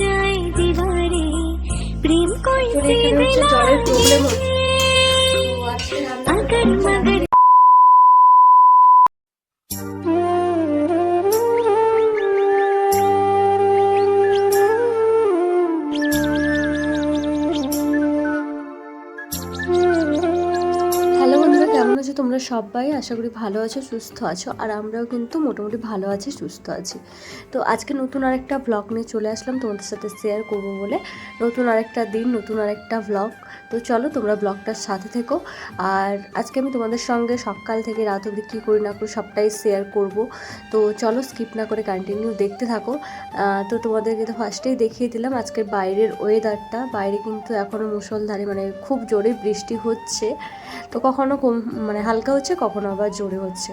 যায় দিবারে। প্রেম এখানে হচ্ছে প্রবলেম সবাই আশা করি ভালো আছো, সুস্থ আছো, আর আমরাও কিন্তু মোটামুটি ভালো আছি, সুস্থ আছি। তো আজকে নতুন আরেকটা ব্লগ নিয়ে চলে আসলাম, তোমাদের সাথে শেয়ার করব বলে। নতুন আরেকটা দিন, নতুন আরেকটা ব্লগ তো চলো তোমরা ব্লগটার সাথে থেকো। আর আজকে আমি তোমাদের সঙ্গে সকাল থেকে রাত অবধি কী করি না করি সবটাই শেয়ার করব। তো চলো স্কিপ না করে কন্টিনিউ দেখতে থাকো। তো তোমাদেরকে তো ফার্স্টেই দেখিয়ে দিলাম আজকের বাইরের ওয়েদারটা বাইরে কিন্তু এখনও মুষলধারে মানে খুব জোরে বৃষ্টি হচ্ছে। তো কখনো কম মানে হালকা হচ্ছে, কখনো আবার জোরে হচ্ছে।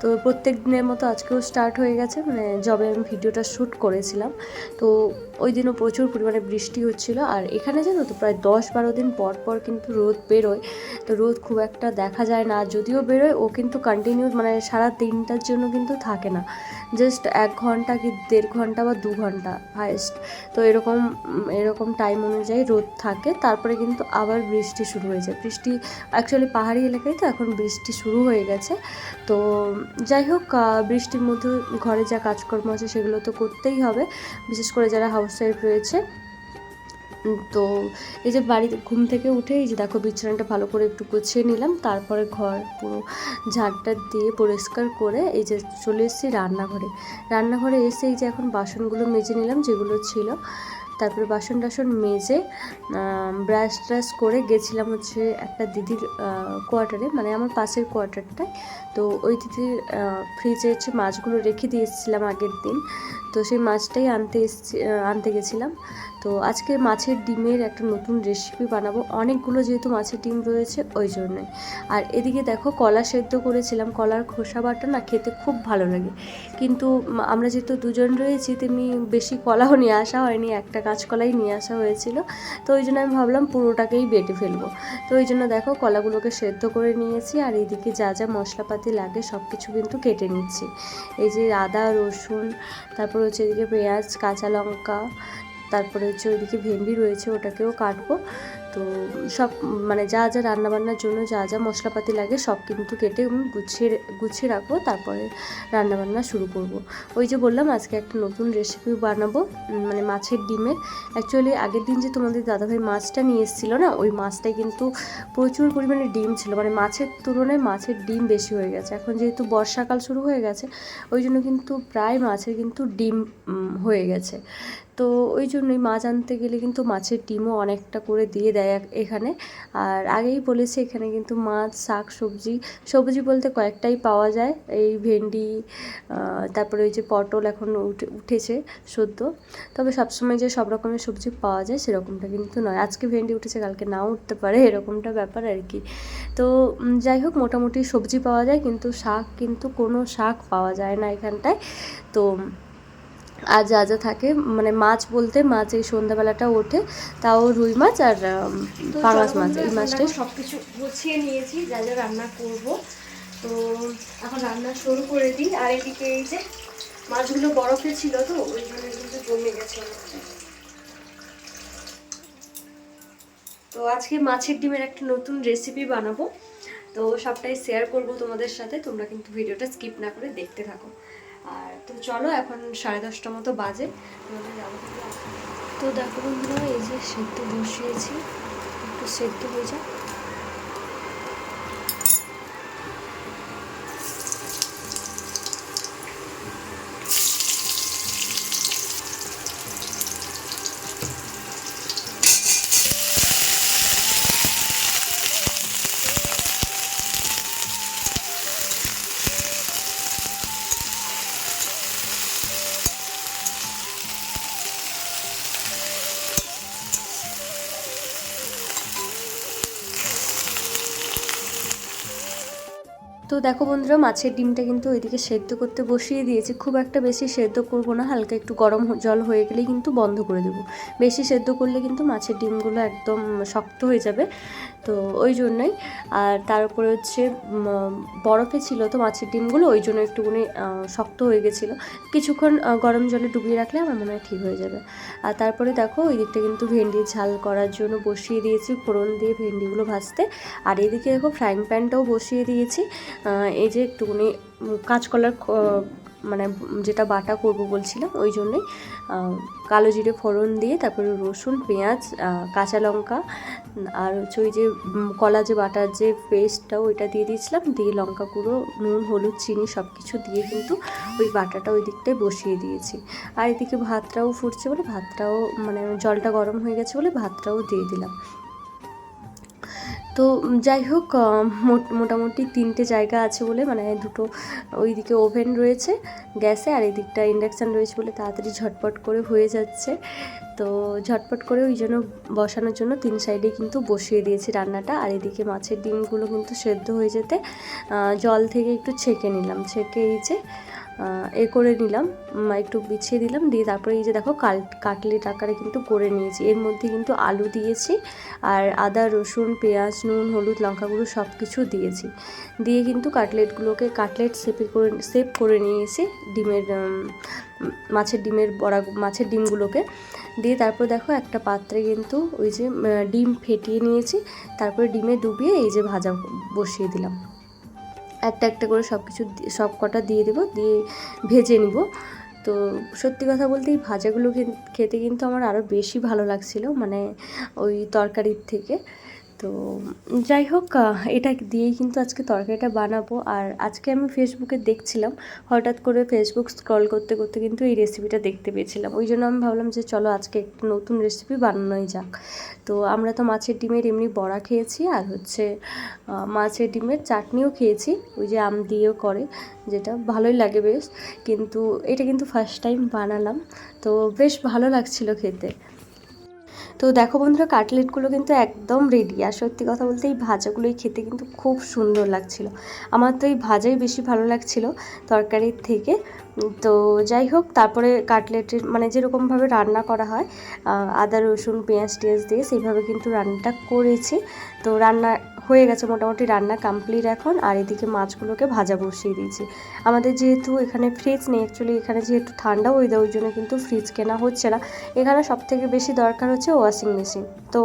তো প্রত্যেক দিনের মতো আজকেও স্টার্ট হয়ে গেছে মানে যবে আমি ভিডিওটা শ্যুট করেছিলাম। তো ওই দিনও প্রচুর পরিমাণে বৃষ্টি হচ্ছিল। আর এখানে জানো তো, প্রায় দশ বারো দিন পর পর কিন্তু রোদ বেরোয়। তো রোদ খুব একটা দেখা যায় না যদিও বেরোয়, ও কিন্তু কন্টিনিউ মানে সারা দিনটার জন্য কিন্তু থাকে না। জাস্ট এক ঘণ্টা কি দেড় ঘণ্টা বা দু ঘণ্টা হায়েস্ট তো এরকম এরকম টাইম অনুযায়ী রোদ থাকে, তারপরে কিন্তু আবার বৃষ্টি শুরু হয়ে যায়। বৃষ্টি অ্যাকচুয়ালি পাহাড়ি এলাকায় তো এখন বৃষ্টি শুরু হয়ে গেছে। তো যাই হোক বৃষ্টির মধ্যে ঘরে যা কাজকর্ম আছে সেগুলো তো করতেই হবে। বিশেষ করে যারা হাউস ওয়াইফ রয়েছে তো এই যে বাড়িতে ঘুম থেকে উঠে এই যে দেখো বিছানাটা ভালো করে একটু গুছিয়ে নিলাম, তারপরে ঘর পুরো ঝাড়টা দিয়ে পরিষ্কার করে এই যে চলে এসেছি রান্নাঘরে। রান্নাঘরে এসে এই যে এখন বাসনগুলো মেজে নিলাম যেগুলো ছিল। তারপরে বাসন টাসন মেজে ব্রাশ ট্রাশ করে গেছিলাম হচ্ছে একটা দিদির কোয়ার্টারে মানে আমার পাশের কোয়ার্টারটায় তো ওই দিদির ফ্রিজে হচ্ছে মাছগুলো রেখে দিয়ে এসেছিলাম আগের দিন। তো সেই মাছটাই আনতে এসছি আনতে গেছিলাম। তো আজকে মাছের ডিমের একটা নতুন রেসিপি বানাবো। অনেকগুলো যেহেতু মাছের ডিম রয়েছে, ওই জন্যই। আর এদিকে দেখো, কলা সেদ্ধ করেছিলাম। কলার খোসা বাটা না খেতে খুব ভালো লাগে। কিন্তু আমরা যেহেতু দুজন রয়েছি, তেমনি বেশি কলাও নিয়ে আসা হয়নি। একটা কাঁচকলাই নিয়ে আসা হয়েছিল। তো ওই জন্য আমি ভাবলাম পুরোটাকেই বেটে ফেলব। তো ওই জন্য দেখো কলাগুলোকে সেদ্ধ করে নিয়েছি আর এইদিকে যা যা মশলাপাতি লাগে সব কিছু কিন্তু কেটে নিচ্ছি। এই যে আদা, রসুন, তারপর হচ্ছে এদিকে পেঁয়াজ, কাঁচা লঙ্কা, তারপরে হচ্ছে ওইদিকে ভেন্ডি রয়েছে ওটাকেও কাটবো। তো সব মানে যা যা রান্নাবান্নার জন্য যা যা মশলাপাতি লাগে সব কিন্তু কেটে গুছিয়ে গুছিয়ে রাখব, তারপরে রান্নাবান্না শুরু করব। ওই যে বললাম, আজকে একটা নতুন রেসিপি বানাবো মানে মাছের ডিমের। অ্যাকচুয়ালি আগের দিন যে তোমাদের দাদাভাই মাছটা নিয়ে এসেছিল না, ওই মাছটায় কিন্তু প্রচুর পরিমাণে ডিম ছিল। মানে মাছের তুলনায় মাছের ডিম বেশি হয়ে গেছে। এখন যেহেতু বর্ষাকাল শুরু হয়ে গেছে, ওই জন্য কিন্তু প্রায় মাছের কিন্তু ডিম হয়ে গেছে। তো ওই জন্যই মাছ আনতে গেলে কিন্তু মাছের ডিমও অনেকটা করে দিয়ে দেয় এখানে। আর আগেই বলেছি এখানে কিন্তু মাছ, শাক, সবজি সবজি বলতে কয়েকটাই পাওয়া যায়। এই ভেন্ডি তারপরে ওই যে পটল এখন উঠে উঠেছে সদ্য। তবে সবসময় যে সব রকমের সবজি পাওয়া যায় সেরকমটা কিন্তু নয়। আজকে ভেন্ডি উঠেছে, কালকে নাও উঠতে পারে এরকমটা ব্যাপার আর কি। তো যাই হোক, মোটামুটি সবজি পাওয়া যায়, কিন্তু শাক, কিন্তু কোনো শাক পাওয়া যায় না এখানটায়। তো আর যা যা থাকে মানে মাছ বলতে মাছ এই সন্ধ্যাবেলাটা ওঠে তাও রুই মাছ আর পাঙাশ মাছ এই মাছটাই। সব কিছু গুছিয়ে নিয়েছি যা যা রান্না করব। তো এখন রান্না শুরু করে দিই আর এদিকে এই যে মাছগুলো বরফে ছিল তো ওই জন্য কিন্তু জমে গেছে। তো আজকে মাছের ডিমের একটা নতুন রেসিপি বানাবো তো সবটাই শেয়ার করব তোমাদের সাথে তোমরা কিন্তু ভিডিওটা স্কিপ না করে দেখতে থাকো। আর তো চলো, এখন সাড়ে দশটা মতো বাজে। তো দেখো বন্ধুরা, এই যে সেদ্ধ বসিয়েছি, একটু সেদ্ধ হয়ে যায় তো দেখো বন্ধুরা, মাছের ডিমটা কিন্তু ওইদিকে সেদ্ধ করতে বসিয়ে দিয়েছি। খুব একটা বেশি সেদ্ধ করব না, হালকা একটু গরম জল হয়ে গেলেই কিন্তু বন্ধ করে দেবো। বেশি সেদ্ধ করলে কিন্তু মাছের ডিমগুলো একদম শক্ত হয়ে যাবে। তো ওই জন্যই। আর তার উপরে হচ্ছে বরফে ছিল তো মাছের ডিমগুলো, ওই জন্য একটুখানি শক্ত হয়ে গেছিল। কিছুক্ষণ গরম জলে ডুবিয়ে রাখলে আমার মনে হয় ঠিক হয়ে যাবে। আর তারপরে দেখো, ওই দিকটা কিন্তু ভেন্ডি ঝাল করার জন্য বসিয়ে দিয়েছি, ফোড়ন দিয়ে ভেন্ডিগুলো ভাজতে। আর এদিকে দেখো, ফ্রাইং প্যানটাও বসিয়ে দিয়েছি। এই যে একটুখানি কাঁচকলার মানে যেটা বাটা করব বলছিলাম, ওই জন্যই কালো জিরে ফোড়ন দিয়ে, তারপরে রসুন, পেঁয়াজ কাঁচা লঙ্কা, আর হচ্ছে ওই যে কলা যে বাটার যে পেস্টটা ওইটা দিয়ে দিয়েছিলাম, দিয়ে লঙ্কা গুঁড়ো, নুন, হলুদ, চিনি সব কিছু দিয়ে কিন্তু ওই বাটাটা ওই দিকটায় বসিয়ে দিয়েছি। আর এদিকে ভাতটাও ফুটছে বলে, ভাতটাও মানে জলটা গরম হয়ে গেছে বলে ভাতটাও দিয়ে দিলাম। তো যাই হোক মোট- মোটামুটি তিনটে জায়গা আছে বলে মানে দুটো ওইদিকে ওভেন রয়েছে গ্যাসে আর এই দিকটা ইন্ডাকশান রয়েছে বলে তাড়াতাড়ি ঝটপট করে হয়ে যাচ্ছে। তো ঝটপট করে ওই জন্য বসানোর জন্য তিন সাইডে কিন্তু বসিয়ে দিয়েছি রান্নাটা। আর এদিকে মাছের ডিমগুলো কিন্তু সেদ্ধ হয়ে যেতে জল থেকে একটু ছেঁকে নিলাম। ছেঁকে এই যে এ করে নিলাম একটু বিছিয়ে দিলাম, দিয়ে তারপরে এই যে দেখো কাল, কাটলেট আকারে কিন্তু করে নিয়েছি। এর মধ্যে কিন্তু আলু দিয়েছি আর আদা, রসুন, পেঁয়াজ, নুন, হলুদ লঙ্কা গুঁড়ো সব কিছু দিয়েছি। দিয়ে কিন্তু কাটলেটগুলোকে, কাটলেট শেপে করে শেপ করে নিয়েছি ডিমের মাছের ডিমের বড়া, মাছের ডিমগুলোকে। দিয়ে তারপর দেখো একটা পাত্রে কিন্তু ওই যে ডিম ফেটিয়ে নিয়েছি, তারপরে ডিমে ডুবিয়ে এই যে ভাজা বসিয়ে দিলাম। একটা একটা করে সব কিছু সব কটা দিয়ে দেবো, দিয়ে ভেজে নিব। তো সত্যি কথা বলতে এই ভাজাগুলো খেতে কিন্তু আমার আরও বেশি ভালো লাগছিল মানে ওই তরকারির থেকে। তো যাই হোক এটা দিয়েই কিন্তু আজকে তরকারিটা বানাবো। আর আজকে আমি ফেসবুকে দেখছিলাম, হঠাৎ করে ফেসবুক স্ক্রল করতে করতে কিন্তু এই রেসিপিটা দেখতে পেয়েছিলাম। ওই জন্য আমি ভাবলাম যে চলো আজকে একটা নতুন রেসিপি বানানোই যাক। তো আমরা তো মাছের ডিমের এমনি বড়া খেয়েছি, আর হচ্ছে মাছের ডিমের চাটনিও খেয়েছি। ওই যে আম দিয়েও করে, যেটা ভালোই লাগে বেশ। কিন্তু এটা কিন্তু ফার্স্ট টাইম বানালাম। তো বেশ ভালো লাগছিল খেতে। তো দেখো বন্ধুরা, কাটলেটগুলো কিন্তু একদম রেডি আর সত্যি কথা বলতে এই ভাজাগুলোই খেতে কিন্তু খুব সুন্দর লাগছিল। আমার তো এই ভাজাই বেশি ভালো লাগছিল তরকারির থেকে। তো যাই হোক, তারপরে কাটলেটের মানে যেরকমভাবে রান্না করা হয় আদা, রসুন, পেঁয়াজ, টেঁয়াজ দিয়ে সেইভাবে কিন্তু রান্নাটা করেছি। তো রান্না হয়ে গেছে মোটামুটি রান্না কমপ্লিট এখন, আর এদিকে মাছগুলোকে ভাজা বসিয়ে দিয়েছি। আমাদের যেহেতু এখানে ফ্রিজ নেই অ্যাকচুয়ালি এখানে যেহেতু ঠান্ডা ওয়েদার ওই জন্য কিন্তু ফ্রিজ কেনা হচ্ছে না। এখানে সব থেকে বেশি দরকার হচ্ছে ওয়াশিং মেশিন তো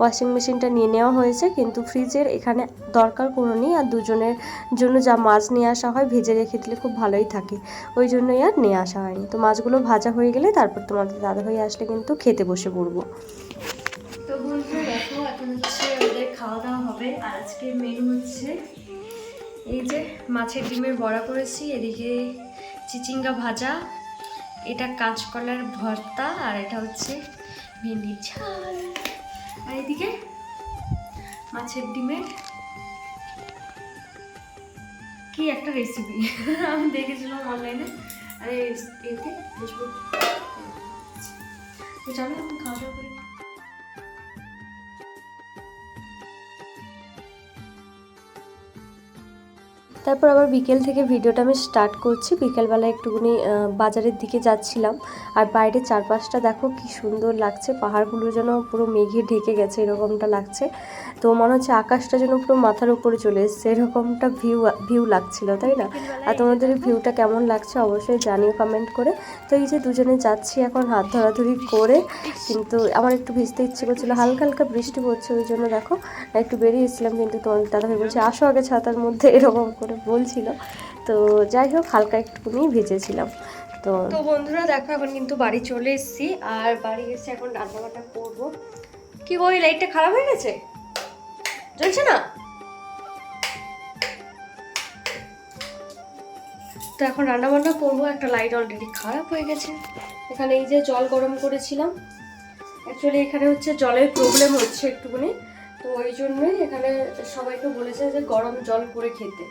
ওয়াশিং মেশিনটা নিয়ে নেওয়া হয়েছে, কিন্তু ফ্রিজের এখানে দরকার কোনো নেই, আর দুজনের জন্য যা মাছ নিয়ে আসা হয়, ভেজে রেখে দিলে খুব ভালোই থাকে। ওই জন্যই আর নিয়ে আসা হয়নি। তো মাছগুলো ভাজা হয়ে গেলে তারপর তোমাদের দাদাভাই আসলে কিন্তু খেতে বসে পড়ব। তো বন্ধুরা, দেখো, এখন হচ্ছে খাওয়া দাওয়া হবে। আর আজকে মেনু হচ্ছে এই যে মাছের ডিমের বড়া করেছি, এদিকে চিচিঙ্গা ভাজা, এটা কাঁচকলার ভর্তা, আর এটা হচ্ছে ভেন্ডির ঝাল। আর এদিকে মাছের ডিমের কি একটা রেসিপি আমি দেখেছিলাম অনলাইনে আরে, এতে ফেসবুক তো চলো খাওয়া দাওয়া করি। তারপর আবার বিকেল থেকে ভিডিওটা আমি স্টার্ট করছি। বিকেলবেলা একটুখানি বাজারের দিকে যাচ্ছিলাম। আর বাইরের চারপাশটা দেখো কি সুন্দর লাগছে। পাহাড়গুলো যেন পুরো মেঘে ঢেকে গেছে এরকমটা লাগছে। তো মনে হচ্ছে আকাশটা যেন পুরো মাথার উপরে চলে এসছে। এরকমটা ভিউ ভিউ লাগছিল তাই না? আর তোমাদের ভিউটা কেমন লাগছে অবশ্যই জানিও কমেন্ট করে। তো এই যে দুজনে যাচ্ছি এখন হাত ধরাধরি করে কিন্তু আমার একটু ভিজতে ইচ্ছে করছিল। হালকা হালকা বৃষ্টি পড়ছে ওই জন্য দেখো একটু বেরিয়ে এসেছিলাম কিন্তু তোমার দাদাভাই বলছে আসো আগে ছাতার মধ্যে এরকম করে। বলছিল। তো যাই হোক, হালকা একটুকুনি ভিজেছিলাম। তো তো বন্ধুরা, দেখো, এখন কিন্তু বাড়ি চলে এসেছি। আর বাড়ি এসে এখন রান্নাবান্না করব। কি এই লাইটটা খারাপ হয়ে গেছে? জ্বলছে না? তো এখন রান্নাবান্না করব। একটা লাইট অলরেডি খারাপ হয়ে গেছে। এখানে এই যে জল গরম করেছিলাম। অ্যাকচুয়ালি এখানে হচ্ছে জলের প্রবলেম হচ্ছে একটুখানি তো ওই জন্যই এখানে সবাইকে বলেছে যে গরম জল করে খেতে।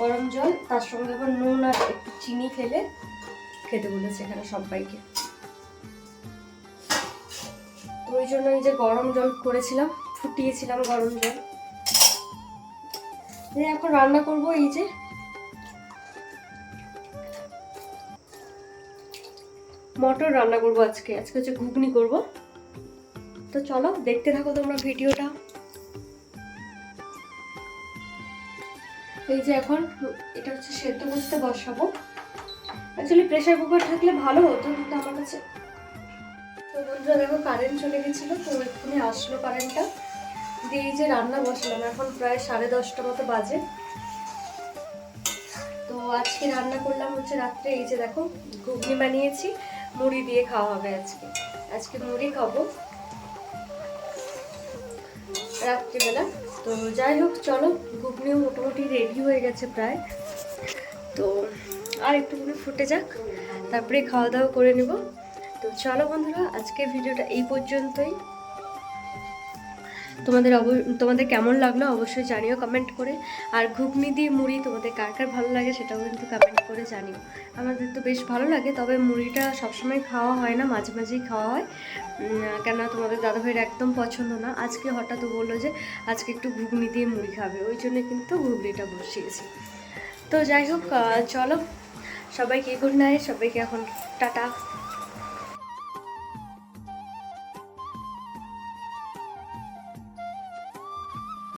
গরম জল, তার সঙ্গে আবার নুন আর একটু চিনি ফেলে খেতে বলেছে এখানে সবাইকে। তো ওই জন্য এই যে গরম জল করেছিলাম, ফুটিয়েছিলাম গরম জল। এখন রান্না করব এই যে। মটর রান্না করব আজকে আজকে হচ্ছে ঘুগনি করব। তো চলো, দেখতে থাকো তোমরা ভিডিওটা। এই যে এখন এটা হচ্ছে সেদ্ধ করতে বসাবো। অ্যাকচুয়ালি প্রেশার কুকার থাকলে ভালো হতো, কিন্তু আমার কাছে তো বন্ধুরা দেখো কারেন্ট চলে গেছিল, তো এক্ষুনি আসলো কারেন্টটা দিয়ে এই যে রান্না বসলাম, এখন প্রায় সাড়ে দশটা মতো বাজে। তো আজকে রান্না করলাম হচ্ছে রাত্রে, এই যে দেখো ঘুগনি বানিয়েছি, মুড়ি দিয়ে খাওয়া হবে আজকে। আজকে মুড়ি খাব। রাত্রিবেলা। তো যাই হোক, চলো, ঘুগনিও মোটামুটি রেডি হয়ে গেছে প্রায়। তো আর একটুখানি ফুটে যাক, তারপরে খাওয়া দাওয়া করে নেব। তো চলো বন্ধুরা আজকে ভিডিওটা এই পর্যন্তই। তোমাদের অব, তোমাদের কেমন লাগল অবশ্যই জানিও কমেন্ট করে। আর ঘুগনি দিয়ে মুড়ি তোমাদের কার কার ভালো লাগে সেটাও কিন্তু কমেন্ট করে জানিও। আমাদের তো বেশ ভালো লাগে, তবে মুড়িটা সবসময় খাওয়া হয় না, মাঝে মাঝেই খাওয়া হয়। কেননা তোমাদের দাদাভাইয়ের একদম পছন্দ না। আজকে হঠাৎ বলল যে, আজকে একটু ঘুগনি দিয়ে মুড়ি খাবে, ওই জন্য কিন্তু ঘুগনিটা বসিয়েছি। তো যাই হোক চলো, সবাইকে গুড নাইট সবাইকে এখন টাটা।